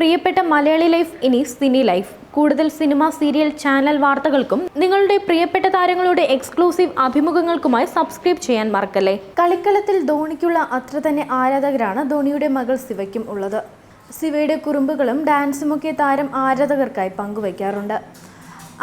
പ്രിയപ്പെട്ട മലയാളി ലൈഫ് ഇനി cine life. കൂടുതൽ സിനിമ സീരിയൽ ചാനൽ വാർത്തകൾക്കും നിങ്ങളുടെ പ്രിയപ്പെട്ട താരങ്ങളുടെ എക്സ്ക്ലൂസീവ് അഭിമുഖങ്ങൾക്കുമായി സബ്സ്ക്രൈബ് ചെയ്യാൻ മറക്കല്ലേ? കളിക്കളത്തിൽ ധോണിക്കുള്ള അത്ര തന്നെ ആരാധകരാണ് ധോണിയുടെ മകൾ ശിവയ്ക്കും ഉള്ളത്. ശിവയുടെ കുറുമ്പുകളും ഡാൻസുമൊക്കെ താരം ആരാധകർക്കായി പങ്കുവയ്ക്കാറുണ്ട്.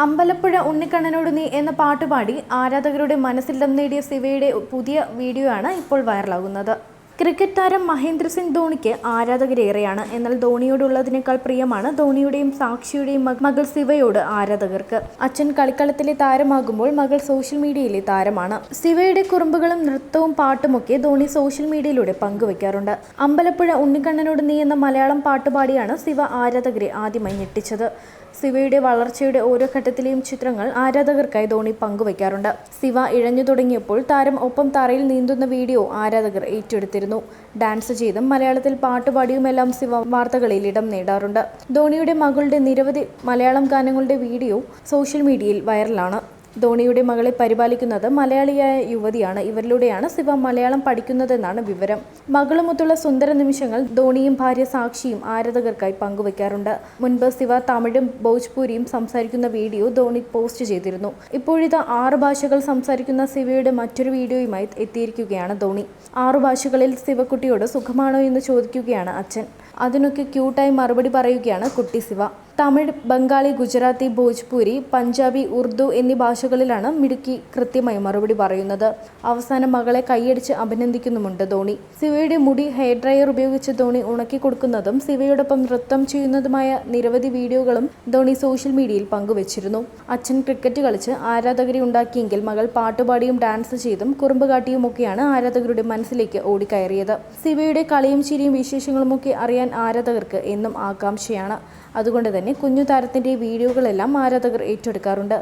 അമ്പലപ്പുഴ ഉണ്ണിക്കണ്ണനോട് നീ എന്ന പാട്ടുപാടി ആരാധകരുടെ മനസ്സിൽ നേടിയ ശിവയുടെ പുതിയ വീഡിയോ ആണ് ഇപ്പോൾ വൈറലാകുന്നത്. ക്രിക്കറ്റ് താരം മഹേന്ദ്ര സിംഗ് ധോണിക്ക് ആരാധകരേറെയാണ്. എന്നാൽ ധോണിയോടുള്ളതിനേക്കാൾ പ്രിയമാണ് ധോണിയുടെയും സാക്ഷിയുടെയും മക- മകൾ ശിവയോട് ആരാധകർക്ക്. അച്ഛൻ കളിക്കളത്തിലെ താരമാകുമ്പോൾ മകൾ സോഷ്യൽ മീഡിയയിലെ താരമാണ്. ശിവയുടെ കുറുമ്പുകളും നൃത്തവും പാട്ടുമൊക്കെ ധോണി സോഷ്യൽ മീഡിയയിലൂടെ പങ്കുവയ്ക്കാറുണ്ട് അമ്പലപ്പുഴ ഉണ്ണിക്കണ്ണനോട് നീ എന്ന മലയാളം പാട്ടുപാടിയാണ് ശിവ ആരാധകരെ ആദ്യമായി ഞെട്ടിച്ചത്. ശിവയുടെ വളർച്ചയുടെ ഓരോ ഘട്ടത്തിലെയും ചിത്രങ്ങൾ ആരാധകർക്കായി ധോണി പങ്കുവയ്ക്കാറുണ്ട്. ശിവ ഇഴഞ്ഞു തുടങ്ങിയപ്പോൾ താരം ഒപ്പം തറയിൽ നീന്തുന്ന വീഡിയോ ആരാധകർ ഏറ്റെടുത്തിരുന്നു. ഡാൻസ് ചെയ്തും മലയാളത്തിൽ പാട്ടുപാടിയുമെല്ലാം ശിവ വാർത്തകളിൽ ഇടം നേടാറുണ്ട്. ധോണിയുടെ മകളുടെ നിരവധി മലയാളം ഗാനങ്ങളുടെ വീഡിയോ സോഷ്യൽ മീഡിയയിൽ വൈറലാണ്. ധോണിയുടെ മകളെ പരിപാലിക്കുന്നത് മലയാളിയായ യുവതിയാണ്. ഇവരിലൂടെയാണ് ശിവ മലയാളം പഠിക്കുന്നതെന്നാണ് വിവരം. മകളുമൊത്തുള്ള സുന്ദര നിമിഷങ്ങൾ ധോണിയും ഭാര്യ സാക്ഷിയും ആരാധകർക്കായി പങ്കുവയ്ക്കാറുണ്ട് മുൻപ് ശിവ തമിഴും ഭോജ്പൂരിയും സംസാരിക്കുന്ന വീഡിയോ ധോണി പോസ്റ്റ് ചെയ്തിരുന്നു. ഇപ്പോഴിത് ആറ് ഭാഷകൾ സംസാരിക്കുന്ന ശിവയുടെ മറ്റൊരു വീഡിയോയുമായി എത്തിയിരിക്കുകയാണ് ധോണി. ആറു ഭാഷകളിൽ ശിവക്കുട്ടിയോട് സുഖമാണോ എന്ന് ചോദിക്കുകയാണ് അച്ഛൻ. അതിനൊക്കെ ക്യൂട്ടായി മറുപടി പറയുകയാണ് കുട്ടി ശിവ. തമിഴ് ബംഗാളി ഗുജറാത്തി ഭോജ്പൂരി പഞ്ചാബി ഉറുദു എന്നീ ഭാഷകളിലാണ് മിടുക്കി കൃത്യമായി മറുപടി പറയുന്നത്. അവസാനം മകളെ കൈയടിച്ച് അഭിനന്ദിക്കുന്നുമുണ്ട് ധോണി. സിവയുടെ മുടി ഹെയർ ഡ്രയർ ഉപയോഗിച്ച് ധോണി ഉണക്കി കൊടുക്കുന്നതും സിവയോടൊപ്പം നൃത്തം ചെയ്യുന്നതുമായ നിരവധി വീഡിയോകളും ധോണി സോഷ്യൽ മീഡിയയിൽ പങ്കുവച്ചിരുന്നു. അച്ഛൻ ക്രിക്കറ്റ് കളിച്ച് ആരാധകരെ ഉണ്ടാക്കിയെങ്കിൽ മകൾ പാട്ടുപാടിയും ഡാൻസ് ചെയ്തും കുറുമ്പ് കാട്ടിയുമൊക്കെയാണ് ആരാധകരുടെ മനസ്സിലേക്ക് ഓടിക്കയറിയത്. സിവയുടെ കളിയും ചിരിയും വിശേഷങ്ങളുമൊക്കെ അറിയാൻ ആരാധകർക്ക് എന്നും ആകാംക്ഷയാണ്. അതുകൊണ്ട് തന്നെ കുഞ്ഞു താരത്തിന്റെ വീഡിയോകളെല്ലാം ആരാധകർ ഏറ്റെടുക്കാറുണ്ട്.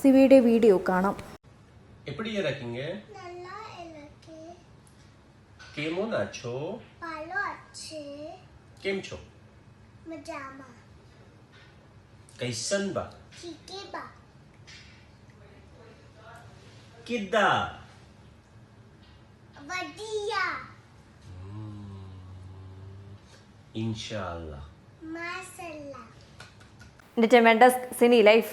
சிவியுடைய வீடியோ காணாம் எப்படி இருக்கீங்க நல்லா இருக்கேன் கேமோன் ஆச்சோ பாலோ ஆச்சே કેમ છો મજામાં કૈસન બા ઠીકે બા કિદ્દા વડિયા ઇન્શાલ્લા માસલ્લા ડિટરમેન્ડસ સિની લાઈફ